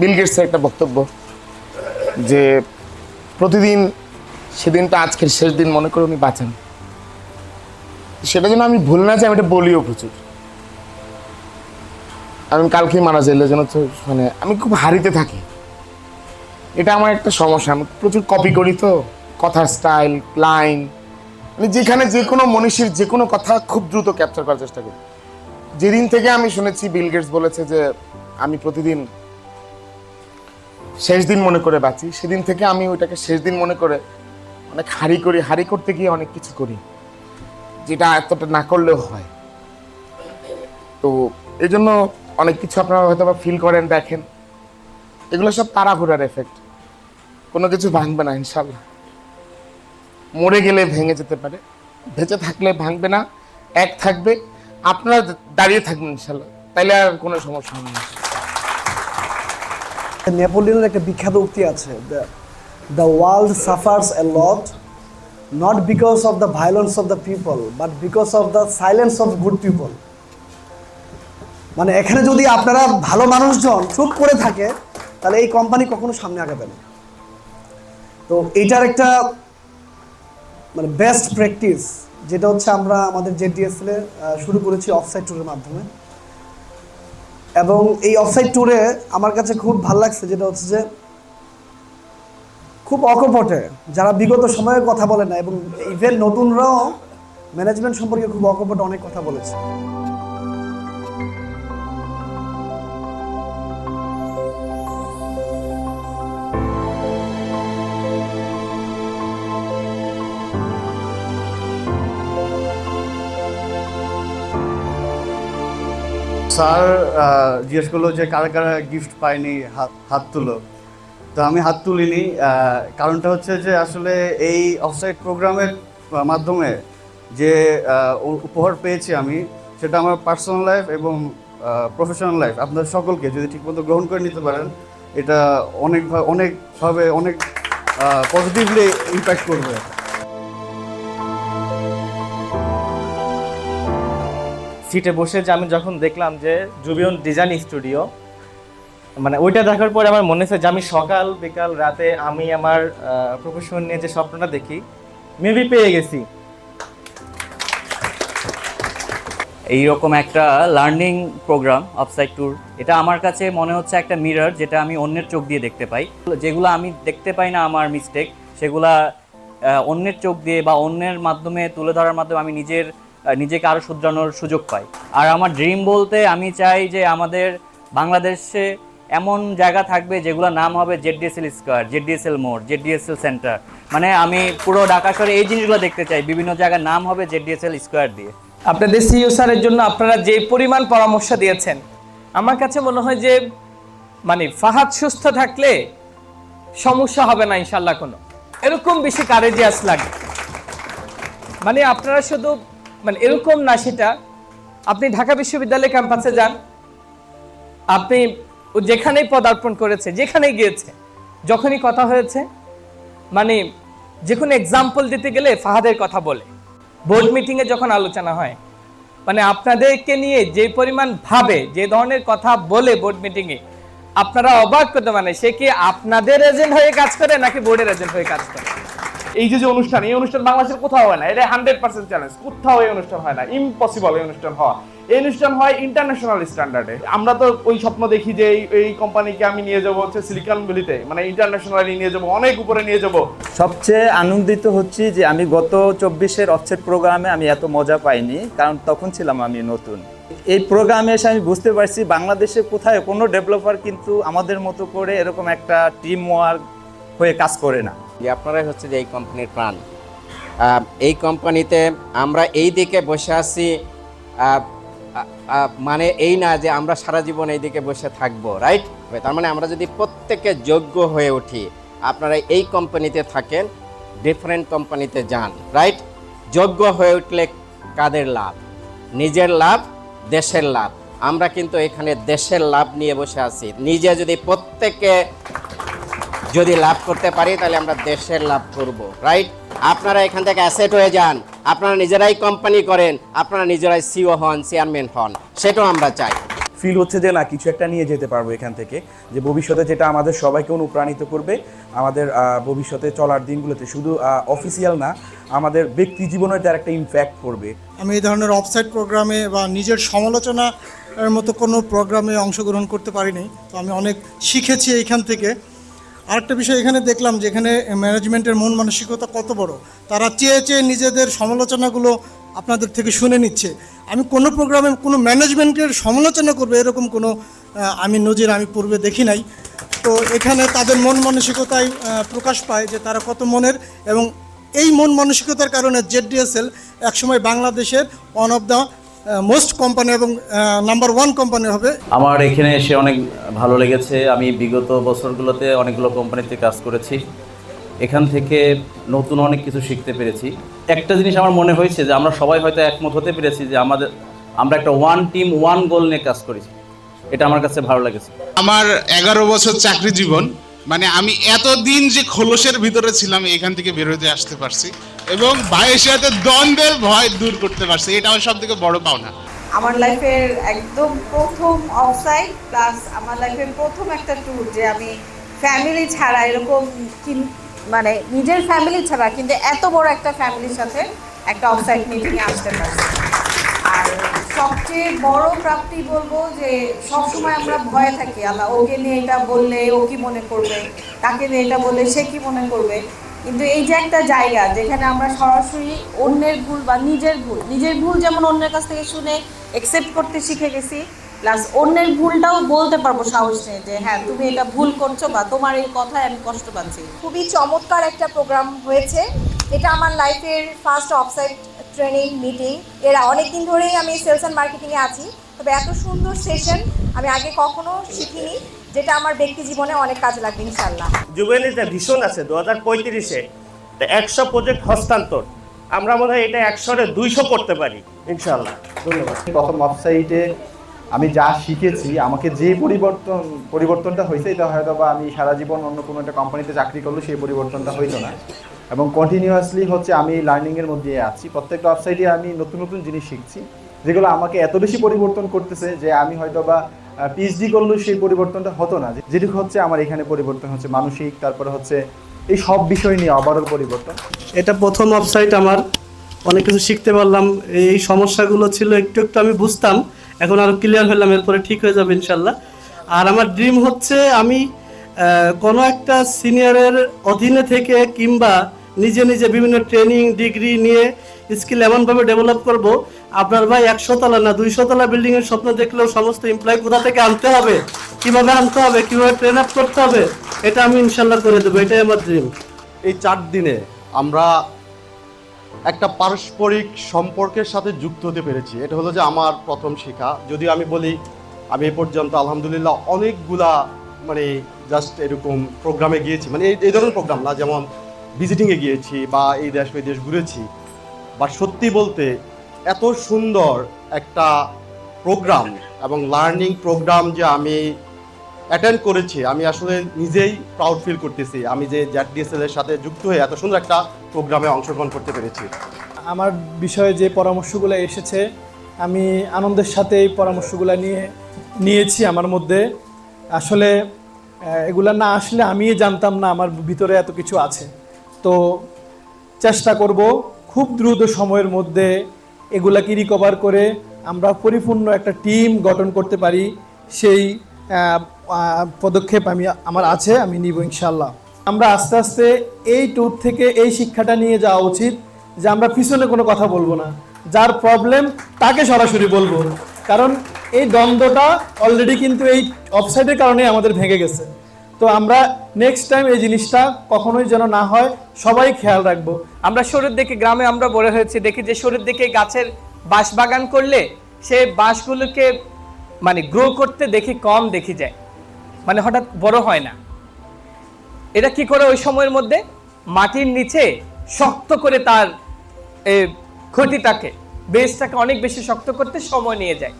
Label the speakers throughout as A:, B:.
A: বিল গেটসের একটা বক্তব্য যে প্রতিদিন সেদিনটা আজকের শেষ দিন, মনে করে উনি বাঁচান। সেটা যেন আমি ভুল না যাই আমি এটা বলিও প্রচুর। আমি কালকেই মারা যাইলে যেন মানে আমি খুব হারিতে থাকি। এটা আমার একটা সমস্যা, আমি প্রচুর কপি করি তো, কথার স্টাইল লাইন মানে যেখানে যে কোনো মনীষীর যে কোনো কথা খুব দ্রুত ক্যাপচার করার চেষ্টা করি। যেদিন থেকে আমি শুনেছি, বিল গেটস বলেছে যে আমি প্রতিদিন শেষ দিন মনে করে বাঁচি। সেদিন থেকে আমি ওইটাকে শেষ দিন মনে করে অনেক হারি করি হারি করতে গিয়ে অনেক কিছু করি, যেটা এতটা না করলেও হয়। তো এই জন্য অনেক কিছু আপনারা হয়তো বা ফিল করেন, দেখেন। এগুলো সব তাড়াহুড়ার এফেক্ট কোনো কিছু ভাঙবে না ইনশাল্লাহ মরে গেলে ভেঙে যেতে পারে। বেঁচে থাকলে ভাঙবে না, এক থাকবে। আপনারা দাঁড়িয়ে থাকবেন ইনশাল্লাহ তাইলে আর কোনো সমস্যা হবে না।
B: নেপোলিয়নের একটা বিখ্যাত উক্তি আছে the world suffers a lot not because of the violence of the people but because of the silence of good people মানে এখানে যদি আপনারা ভালো মানুষজন চুপ করে থাকে, তাহলে এই কোম্পানি কখনো সামনে আগাবে না। তো এইটার একটা মানে বেস্ট প্র্যাকটিস যেটা হচ্ছে আমরা আমাদের জেডিএসএল শুরু করেছি অফসাইড ট্যুরের মাধ্যমে। এবং এই অফসাইড ট্যুরে আমার কাছে খুব ভালো লাগছে, যেটা হচ্ছে যে খুব অকপটে। যারা বিগত সময়ে কথা বলে না, এবং ইভেন নতুনরাও ম্যানেজমেন্ট সম্পর্কে খুব অকপটে অনেক কথা বলেছে।
C: স্যার জিজ্ঞেস করল যে কারা কারা গিফট পায়নি হাত হাত তুলো। তো আমি হাত তুলিনি কারণটা হচ্ছে যে আসলে এই অফসাইড প্রোগ্রামের মাধ্যমে যে উপহার পেয়েছি আমি, সেটা আমার পার্সোনাল লাইফ এবং প্রফেশনাল লাইফ আপনাদের সকলকে যদি ঠিকমতো গ্রহণ করে নিতে পারেন, এটা অনেক অনেকভাবে অনেক পজিটিভলি ইম্প্যাক্ট করবে।
D: সিটে বসে যে আমি যখন দেখলাম যে জুবিয়ন ডিজাইন স্টুডিও মানে ওইটা দেখার পরে আমার মনে হয়েছে যে আমি সকাল বিকাল রাতে আমি আমার প্রফেশন নিয়ে যে স্বপ্নটা দেখি মেবি পেয়ে গেছি।
E: এইরকম একটা লার্নিং প্রোগ্রাম অফসাইড ট্যুর এটা আমার কাছে মনে হচ্ছে একটা মিরর যেটা আমি অন্যের চোখ দিয়ে দেখতে পাই। যেগুলো আমি দেখতে পাই না আমার মিস্টেক সেগুলা অন্যের চোখ দিয়ে বা অন্যের মাধ্যমে, তুলে ধরার মাধ্যমে আমি নিজের নিজেকে আরও শুধরানোর সুযোগ পাই। আর আমার ড্রিম বলতে আমি চাই যে আমাদের বাংলাদেশে এমন জায়গা থাকবে যেগুলোর নাম হবে জেডিএসএল স্কোয়ার জেডিএসএল মোড় জেডিএসএল সেন্টার। মানে আমি পুরো ঢাকা শহরে এই জিনিসগুলো দেখতে চাই, বিভিন্ন জায়গার নাম হবে জেডিএসএল স্কোয়ার দিয়ে।
F: আপনাদের সিইও স্যারের জন্য আপনারা যে পরিমাণ পরামর্শ দিয়েছেন, আমার কাছে মনে হয় যে মানে ফাহাদ সুস্থ থাকলে সমস্যা হবে না ইনশাল্লাহ কোনো। এরকম বেশি কারেজিয়াস লাগে মানে আপনারা শুধু মানে এরকম না সেটা। আপনি ঢাকা বিশ্ববিদ্যালয় ক্যাম্পাসে যান। আপনি যেখানেই পদার্পণ করেছে, যেখানেই গিয়েছে, যখনই কথা হয়েছে মানে যে কোনো এক্সাম্পল দিতে গেলে ফাহাদের কথা বলে। বোর্ড মিটিংয়ে যখন আলোচনা হয় মানে আপনাদেরকে নিয়ে যে পরিমাণ ভাবে, যে ধরনের কথা বলে বোর্ড মিটিংয়ে আপনারা অবাক করতে মানে সে কি আপনাদের এজেন্ট হয়ে কাজ করে নাকি বোর্ডের এজেন্ট হয়ে কাজ করে?
G: এই যে অনুষ্ঠান, এই অনুষ্ঠান বাংলাদেশের কোথাও হয় না। এটা হান্ড্রেড পার্সেন্ট চ্যালেঞ্জ কোথাও এই অনুষ্ঠান হয় না। ইম্পসিবল এই অনুষ্ঠান হওয়া। এই অনুষ্ঠান হয় ইন্টারন্যাশনাল স্ট্যান্ডার্ডে আমরা তো ওই স্বপ্ন দেখি যে এই এই কোম্পানিকে আমি নিয়ে যাব হচ্ছে সিলিকন ভ্যালিতে মানে ইন্টারন্যাশনালি নিয়ে যাব, অনেক উপরে নিয়ে যাব।
H: সবচেয়ে আনন্দিত হচ্ছি যে আমি গত চব্বিশের অফসেট প্রোগ্রামে আমি এত মজা পাইনি, কারণ তখন ছিলাম আমি নতুন। এই প্রোগ্রামে এসে আমি বুঝতে পারছি বাংলাদেশে কোথায় কোনো ডেভেলপার কিন্তু আমাদের মতো করে এরকম একটা টিম ওয়ার্ক হয়ে কাজ করে না।
I: যে আপনারাই হচ্ছে যে এই কোম্পানির প্রাণ। এই কোম্পানিতে আমরা এই দিকে বসে আছি মানে এই না যে আমরা সারা জীবন এই দিকে বসে থাকব রাইট তার মানে আমরা যদি প্রত্যেকে যোগ্য হয়ে উঠি, আপনারা এই কোম্পানিতে থাকেন ডিফারেন্ট কোম্পানিতে যান রাইট যোগ্য হয়ে উঠলে কাদের লাভ? নিজের লাভ, দেশের লাভ। আমরা কিন্তু এখানে দেশের লাভ নিয়ে বসে আছি। নিজে যদি প্রত্যেকে যদি লাভ করতে পারি তাহলে আমরা দেশের লাভ করব রাইট আপনারা এখান থেকে অ্যাসেট হয়ে যান। আপনারা নিজেরাই কোম্পানি করেন আপনারা নিজেরাই সিও হন চেয়ারম্যান হন। সেটাও আমরা চাই।
J: ফিল হচ্ছে যে না কিছু একটা নিয়ে যেতে পারব এখান থেকে। যে ভবিষ্যতে যেটা আমাদের সবাইকে অনুপ্রাণিত করবে আমাদের ভবিষ্যতে চলার দিনগুলোতে। শুধু অফিসিয়াল না আমাদের ব্যক্তি জীবনে তার একটা ইমপ্যাক্ট করবে
K: আমি এই ধরনের অফসাইট প্রোগ্রামে বা নিজের সমালোচনা এর মতো কোনো প্রোগ্রামে অংশগ্রহণ করতে পারিনি। তো আমি অনেক শিখেছি এইখান থেকে। আরেকটা বিষয় এখানে দেখলাম যে এখানে ম্যানেজমেন্টের মন মানসিকতা কত বড়। তারা চেয়ে চেয়ে নিজেদের সমালোচনাগুলো আপনাদের থেকে শুনে নিচ্ছে। আমি কোনো প্রোগ্রামে কোনো ম্যানেজমেন্টের সমালোচনা করবে এরকম কোনো আমি নজির আমি পূর্বে দেখি নাই। তো এখানে তাদের মন মানসিকতায় প্রকাশ পায় যে তারা কত মনের এবং এই মন মানসিকতার কারণে জেডডিএসএল একসময় বাংলাদেশের one of the most company এবং নাম্বার ওয়ান কোম্পানি হবে।
L: আমার এখানে এসে অনেক ভালো লেগেছে। আমি বিগত বছরগুলোতে অনেকগুলো কোম্পানিতে কাজ করেছি। এখান থেকে নতুন অনেক কিছু শিখতে পেরেছি। একটা জিনিস আমার মনে হয়েছে যে আমরা সবাই হয়তো একমত হতে পেরেছি যে আমাদের আমরা একটা ওয়ান টিম ওয়ান গোল নিয়ে কাজ করেছি। এটা আমার কাছে ভালো লেগেছে।
M: আমার এগারো বছর চাকরি জীবন মানে আমি এতদিন যে খোলসের ভিতরে ছিলাম, এখান থেকে বেরোতে আসতে পারছি এবং সাথে দ্বন্দ্বের ভয় দূর করতে পারছি। এটা আমার সব থেকে বড় পাওনা।
N: আমার লাইফের একদম প্রথম অফসাইড প্লাস আমার লাইফের প্রথম একটা ট্যুর যে আমি ফ্যামিলি ছাড়া এরকম মানে নিজের ফ্যামিলি ছাড়া, কিন্তু এত বড় একটা ফ্যামিলির সাথে একটা অফসাইড মিটিংয়ে আসতে পারছি। সবচেয়ে বড় প্রাপ্তি বলব যে সবসময় আমরা ভয়ে থাকি, আল্লাহ, ওকে নিয়ে এটা বললে, ও কি মনে করবে? তাকে নিয়ে এটা বললে, সে কি মনে করবে? কিন্তু এই যে একটা জায়গা যেখানে আমরা সরাসরি অন্যের ভুল বা নিজের ভুল নিজের ভুল যেমন অন্যের কাছ থেকে শুনে একসেপ্ট করতে শিখে গেছি প্লাস অন্যের ভুলটাও বলতে পারব সাহস নিয়ে যে হ্যাঁ তুমি এটা ভুল করছ বা তোমার এই কথায় আমি কষ্ট পাচ্ছি।
E: খুবই চমৎকার একটা প্রোগ্রাম হয়েছে এটা আমার লাইফের ফার্স্ট অফসাইট ট্রেনিং মিটিং এরা অনেক দিন ধরেই আমি সেলস অ্যান্ড মার্কেটিংয়ে আছি। তবে এত সুন্দর সেশন আমি আগে কখনো শিখিনি যেটা আমার ব্যক্তি জীবনে অনেক কাজে লাগবে ইনশাল্লাহ
O: জুবেলিতে ভীষণ আছে দু হাজার পঁয়ত্রিশে একশো প্রজেক্ট হস্তান্তর। আমরা মনে হয় এটা একশোরে দুইশো করতে পারি ইনশাল্লাহ ধন্যবাদ।
C: প্রথম ওয়েবসাইটে আমি যা শিখেছি আমাকে যে পরিবর্তন পরিবর্তনটা হয়েছে এটা হয়তো বা আমি সারা জীবন অন্য কোনো একটা কোম্পানিতে চাকরি করলে সেই পরিবর্তনটা হইতো না। এবং কন্টিনিউয়াসলি হচ্ছে আমি লার্নিংয়ের মধ্যে আছি। প্রত্যেকটা ওয়েবসাইটে আমি নতুন নতুন জিনিস শিখছি, যেগুলো আমাকে এত বেশি পরিবর্তন করতেছে যে আমি হয়তো বা পিএইচডি করলেও সেই পরিবর্তনটা হতো না। যেটুকু হচ্ছে আমার এখানে পরিবর্তন হচ্ছে মানসিক, তারপরে হচ্ছে এই সব বিষয় নিয়ে আবারও পরিবর্তন।
P: এটা প্রথম ওয়েবসাইট আমার। অনেক কিছু শিখতে পারলাম। এই সমস্যাগুলো ছিল, একটু একটু আমি বুঝতাম। এখন আরও ক্লিয়ার হলাম এরপরে ঠিক হয়ে যাবে ইনশাল্লাহ আর আমার ড্রিম হচ্ছে আমি কোনো একটা সিনিয়রের অধীনে থেকে কিংবা নিজে নিজে বিভিন্ন ট্রেনিং ডিগ্রি নিয়ে স্কিল এমনভাবে ডেভেলপ করব। আপনার ভাই একশো তলা না দুইশো তলা বিল্ডিং এর স্বপ্ন দেখলেও সমস্ত এমপ্লয় কোথা থেকে আনতে হবে, কীভাবে আনতে হবে, কীভাবে ট্রেন আপ করতে হবে, এটা আমি ইনশাল্লাহ করে দেবো, এটাই আমার ড্রিম
C: এই চার দিনে আমরা একটা পারস্পরিক সম্পর্কের সাথে যুক্ত হতে পেরেছি। এটা হলো যে আমার প্রথম শেখা যদি আমি বলি, আমি এ পর্যন্ত আলহামদুলিল্লাহ অনেকগুলা মানে জাস্ট এরকম প্রোগ্রামে গিয়েছি। মানে এই ধরনের প্রোগ্রাম না, যেমন ভিজিটিংয়ে গিয়েছি বা এই দেশ ওই দেশ ঘুরেছি। বা সত্যি বলতে এত সুন্দর একটা প্রোগ্রাম এবং লার্নিং প্রোগ্রাম যে আমি অ্যাটেন্ড করেছি, আমি আসলে নিজেই প্রাউড ফিল করতেছি। আমি যে জ্যাট ডিএসএল এর সাথে যুক্ত হয়ে এত সুন্দর একটা প্রোগ্রামে অংশগ্রহণ করতে পেরেছি।
P: আমার বিষয়ে যে পরামর্শগুলো এসেছে, আমি আনন্দের সাথে এই পরামর্শগুলো নিয়ে, নিয়েছি আমার মধ্যে। আসলে এগুলা না আসলে আমি জানতাম না, আমার ভিতরে এত কিছু আছে। তো চেষ্টা করব খুব দ্রুত সময়ের মধ্যে এগুলাকে রিকভার করে আমরা পরিপূর্ণ একটা টিম গঠন করতে পারি। সেই পদক্ষেপ আমি, আমার আছে, আমি নিব ইনশাল্লাহ আমরা আস্তে আস্তে এই ট্যুর থেকে এই শিক্ষাটা নিয়ে যাওয়া উচিত যে আমরা পিছনে কোনো কথা বলব না। যার প্রবলেম তাকে সরাসরি বলব। কারণ এই দ্বন্দ্বটা অলরেডি কিন্তু এই অফসাইডের কারণে আমাদের ভেঙে গেছে। তো আমরা নেক্সট টাইম এই জিনিসটা কখনোই যেন না হয়, সবাই খেয়াল রাখব।
F: আমরা শুরুর দিকে গ্রামে আমরা বড় হয়েছি, দেখি যে শরীর দিকে গাছের বাঁশ বাগান করলে সে বাঁশগুলোকে মানে গ্রো করতে দেখি কম দেখি যায়। মানে হঠাৎ বড় হয় না। এটা কি করে ওই সময়ের মধ্যে? মাটির নিচে শক্ত করে তার খুঁটিটাকে বেসটাকে অনেক বেশি শক্ত করতে সময় নিয়ে যায়।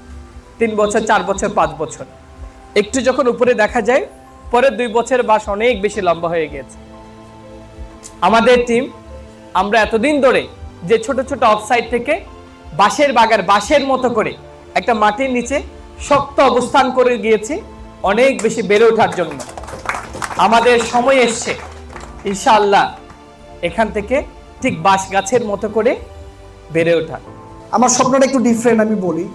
F: তিন বছর, চার বছর, পাঁচ বছর। একটু যখন উপরে দেখা যায় পরের দুই বছর বাস অনেক বেশি লম্বা হয়ে গেছে আমাদের টিম আমরা এতদিন ধরে যে ছোট ছোট অফসাইড থেকে বাঁশের বাগার বাঁশের মতো করে একটা মাটির নিচে শক্ত অবস্থান করে গিয়েছি, অনেক বেশি বেড়ে ওঠার জন্য। আমাদের সময় এসছে, ইনশাআল্লাহ এখান থেকে ঠিক বাঁশ গাছের মতো করে বেড়ে ওঠা।
B: আমার স্বপ্নটা একটু ডিফারেন্ট আমি বলি।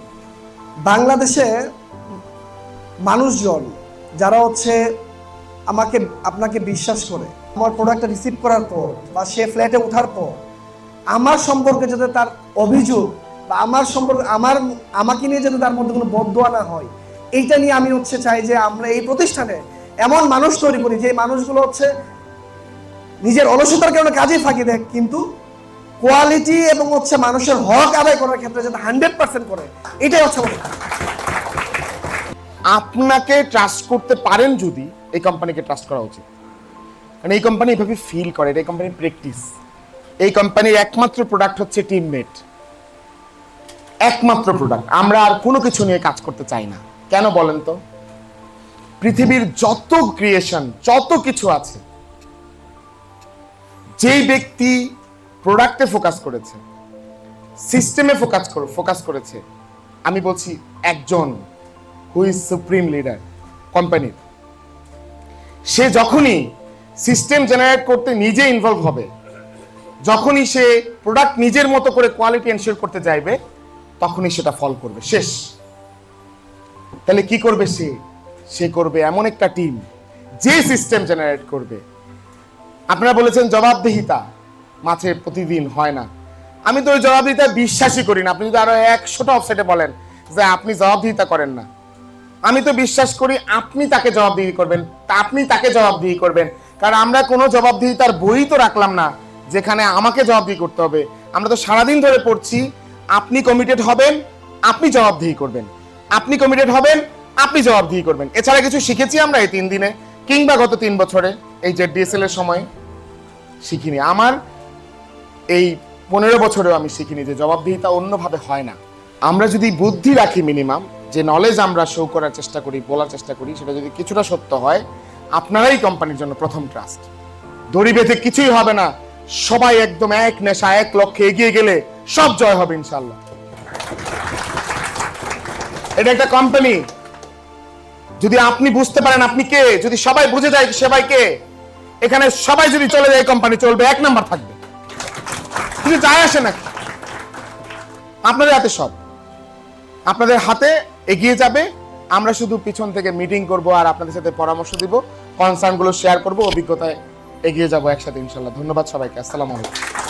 B: বাংলাদেশে মানুষজন, যারা হচ্ছে আমাকে, আপনাকে বিশ্বাস করে। আমার প্রোডাক্টটা রিসিভ করার পর বা সে ফ্ল্যাটে ওঠার পর, আমার সম্পর্কে যাতে তার অভিযোগ বা আমার সম্পর্কে, আমার, আমাকে নিয়ে যাতে তার মধ্যে কোনো বদোয়া না হয়, এইটা নিয়ে আমি হচ্ছে চাই যে আমরা এই প্রতিষ্ঠানে এমন মানুষ তৈরি করি, যে মানুষগুলো হচ্ছে নিজের অলসতার কারণে কাজে ফাঁকি দেয়, কিন্তু কোয়ালিটি এবং হচ্ছে মানুষের হক আদায় করার ক্ষেত্রে যাতে হান্ড্রেড পার্সেন্ট করে, এটাই হচ্ছে
A: আপনাকে ট্রাস্ট করতে পারেন যদি এই কোম্পানিকে ট্রাস্ট করা উচিত। কারণ এই কোম্পানি এভাবে ফিল করে, এটা এই কোম্পানির প্র্যাকটিস এই কোম্পানির একমাত্র প্রোডাক্ট হচ্ছে টিমমেট একমাত্র প্রোডাক্ট আমরা আর কোনো কিছু নিয়ে কাজ করতে চাই না। কেন বলেন তো? পৃথিবীর যত ক্রিয়েশন যত কিছু আছে, যেই ব্যক্তি প্রোডাক্টে ফোকাস করেছে সিস্টেমে ফোকাস করে ফোকাস করেছে, আমি বলছি একজন হু ইজ সুপ্রিম লিডার কোম্পানির সে যখনই সিস্টেম জেনারেট করতে নিজে ইনভলভ হবে, যখনই সে প্রোডাক্ট নিজের মতো করে কোয়ালিটি এনশিওর করতে চাইবে, তখনই সেটা ফল করবে, শেষ। তাহলে কি করবে সে? সে করবে এমন একটা টিম যে সিস্টেম জেনারেট করবে। আপনারা বলেছেন জবাবদিহিতা মাঝে প্রতিদিন হয় না। আমি তো ওই জবাবদিহিতা বিশ্বাসই করি না। আপনি যদি আরও একশোটা অফসাইটে বলেন যে আপনি জবাবদিহিতা করেন না আমি তো বিশ্বাস করি আপনি তাকে জবাবদিহি করবেন, তা আপনি তাকে জবাবদিহি করবেন। কারণ আমরা কোনো জবাবদিহিতার বই তো রাখলাম না, যেখানে আমাকে জবাবদিহি করতে হবে। আমরা তো সারাদিন ধরে পড়ছি, আপনি কমিটেড হবেন, আপনি জবাবদিহি করবেন। আপনি কমিটেড হবেন, আপনি জবাবদিহি করবেন। এছাড়া কিছু শিখেছি আমরা এই তিন দিনে, কিংবা গত তিন বছরে, এই যে ডিএসএল এর সময় শিখিনি। আমার এই পনেরো বছরেও আমি শিখিনি যে জবাবদিহিতা অন্যভাবে হয় না। আমরা যদি বুদ্ধি রাখি মিনিমাম যে নলেজ আমরা শো করার চেষ্টা করি, বলার চেষ্টা করি, সেটা যদি কিছুটা সত্য হয়, আপনারাই কোম্পানির জন্য প্রথম ট্রাস্ট দড়ি বেঁধে কিছুই হবে না। সবাই একদম এক নেশা, এক লক্ষ্যে এগিয়ে গেলে সব জয় হবে ইনশাল্লাহ এটা একটা কোম্পানি যদি আপনি বুঝতে পারেন আপনি কে, যদি সবাই বুঝে যায় সবাই কে, এখানে সবাই যদি চলে যায় কোম্পানি চলবে, এক নাম্বার থাকবে। কিছু যায় আসে না। আপনাদের হাতে সব। আপনাদের হাতে এগিয়ে যাবে। আমরা শুধু পিছন থেকে মিটিং করব আর আপনাদের সাথে পরামর্শ দিব কনসার্নগুলো শেয়ার করব, অভিজ্ঞতায় এগিয়ে যাব একসাথে ইনশাল্লাহ। ধন্যবাদ সবাইকে। আসসালামু আলাইকুম।